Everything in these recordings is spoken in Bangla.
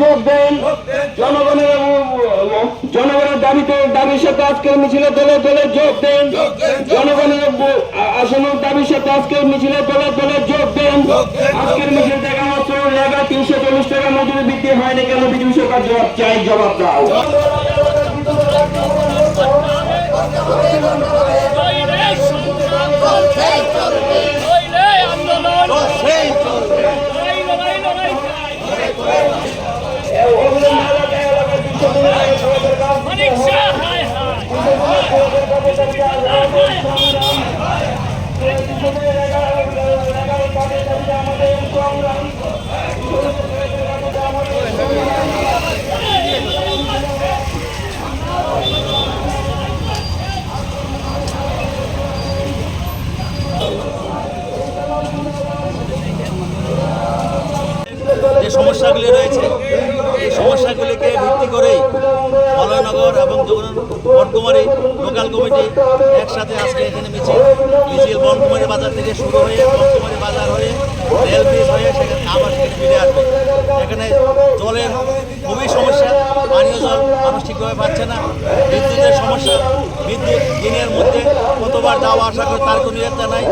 যোগ দেন। জনগণের জনগণের দাবিতে দাবির সাথে আজকের মিছিলে দলে দলে যোগ দেন। জনগণের আসনের দাবির সাথে আজকের মিছিলে দলে দলে যোগ দেন। আজকের মিছিল দেখা মাত্র লেগা তিনশো চল্লিশ টাকা মজুরি বৃদ্ধি হয়নি কেন? বিজেপি সরকার জবাব চাই, জবাব দাও। সমস্যাগুলি রয়েছে। এই সমস্যাগুলিকে ভিত্তি করেই মলয়নগর এবং বনকুমারী লোকাল কমিটি একসাথে আজকে এখানে মিছিল মিছিল বনকুমারী বাজার থেকে শুরু হয়ে বনকুমারী বাজার হয়ে রেল ব্রিজ হয়ে সেখানে আবার সেখানে ফিরে আসবে। এখানে জলের খুবই সমস্যা পানীয় জল মানুষ ঠিকভাবে পাচ্ছে না। বিদ্যুতের সমস্যা। বিদ্যুৎ দিনের মধ্যে কতবার যাওয়া আসা করে তার কোনো একটা নাই।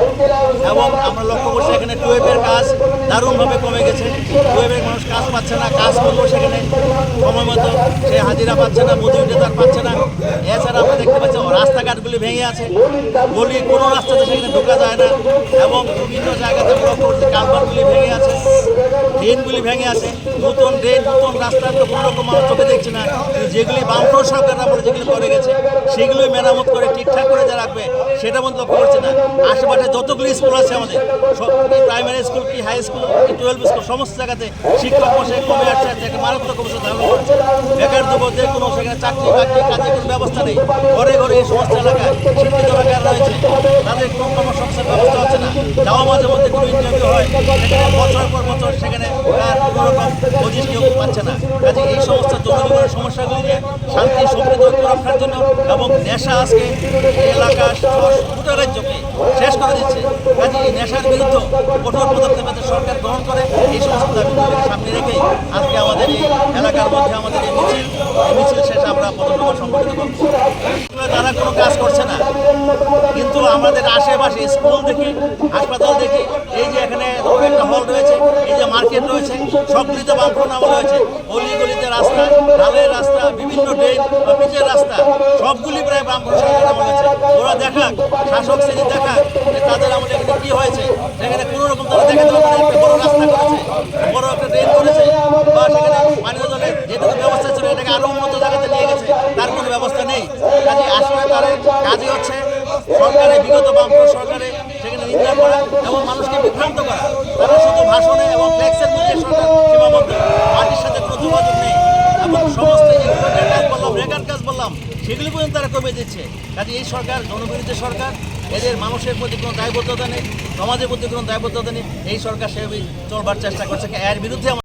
এবং আমরা লক্ষ্য করছি এখানে টুয়েবের কাজ দারুণভাবে কমে গেছে। টুয়েবের মানুষ কাজ পাচ্ছে না, কাজ করব সেখানে। সময় মতো সে হাজিরা পাচ্ছে না, মজুরি তার পাচ্ছে না। এছাড়া আমরা দেখতে পাচ্ছি রাস্তাঘাটগুলি ভেঙে আছে। গলি, কোনো রাস্তাতে সেখানে ঢোকা যায় না। এবং বিভিন্ন জায়গাতে লক্ষ্য করছি কালভারগুলি ভেঙে আছে। ড্রেনগুলি ভেঙে আছে, নতুন ড্রেন, নতুন রাস্তা, তো কোনো রকম আমরা চোখে দেখছি না। যেগুলি বামফ্রন্ট সরকার আমরা যেগুলি করে গেছে, সেগুলোই মেরামত করে ঠিকঠাক করে যা রাখবে, সেটা মধ্যে লক্ষ্য করছে না। আশেপাশে যতগুলি স্কুল আছে আমাদের, সব প্রাইমারি স্কুল কি হাই স্কুল কি টুয়েলভ স্কুল সমস্ত জায়গাতে শিক্ষক বসে কমে আসছে একটা মারাত্মক অবস্থা ধারণ করছে। বেকার যুবক যে কোনো সেখানে চাকরি বাকরি কাজের কোনো ব্যবস্থা নেই। ঘরে ঘরে এই সমস্ত এলাকায় শিক্ষিত বেকার রয়েছে তাদের কোনো কর্মসংস্থান ব্যবস্থা হচ্ছে না যাওয়া মাঝে মধ্যে কোনো ইন্টারভিউ হয়, সেখানে বছর পর বছর সেখানে আর কোনো রকম পজিশ কেউ পাচ্ছে না। কাজে এই সমস্ত জনজীবনের সমস্যাগুলি নিয়ে শান্তি, সমৃদ্ধ রক্ষার জন্য এবং নেশা আজকে এলাকা গোটা রাজ্যকে শেষ করে দিচ্ছে। কাজে এই নেশার বিরুদ্ধে কঠোর পদক্ষেপ যাতে সরকার গ্রহণ করে, এই সমস্ত দাবিগুলিকে সামনে রেখেই আজকে আমাদের এই এলাকার মধ্যে আমাদের এই মিছিল এই মিছিল শেষে আমরা পদক্ষেপ সংগঠিত করছি তারা কোনো কাজ করছে না। আমাদের আশেপাশে স্কুল দেখি, হাসপাতাল দেখি, এই যে এখানে একটা হল রয়েছে, এই যে মার্কেট রয়েছে সবগুলিতে বামফ্রন্ট আমল রয়েছে গলি গলিতে রাস্তা, ঢালের রাস্তা, বিভিন্ন ড্রেন বা পিচের রাস্তা, সবগুলি প্রায় আমল হয়েছে ওরা দেখাক, শাসক শ্রেণি দেখাক যে তাদের আমলে এখানে কি হয়েছে। সেখানে কোনো রকম তারা দেখাতে পারবে একটা বড় রাস্তা করেছে, বড় একটা ড্রেন করেছে, বা সেখানে পানীয় জলের যেটুকু ব্যবস্থা ছিল, এটাকে আরও উন্নত জায়গাতে নিয়ে গেছে, তার কোনো ব্যবস্থা নেই। কাজে আসলে তার, কাজই হচ্ছে সরকারে, বিগত বামফ্রন্ট সরকারে সেখানে নিন্দা করা এবং মানুষকে বিভ্রান্ত করা। তারা শুধু ভাষণে এবং ফ্লেক্সের মধ্যে সরকার সীমাবদ্ধ। মাটির সাথে কোনো যোগাযোগ নেই। এবং সমস্ত যে কাজ বললাম, রেগার কাজ বললাম, সেগুলি পর্যন্ত তারা কমে দিচ্ছে। কাজে এই সরকার জনবিরোধী সরকার, এদের মানুষের প্রতি কোনো দায়বদ্ধতা নেই, সমাজের প্রতি কোনো দায়বদ্ধতা নেই। এই সরকার সেভাবে চলবার চেষ্টা করছে। এর বিরুদ্ধে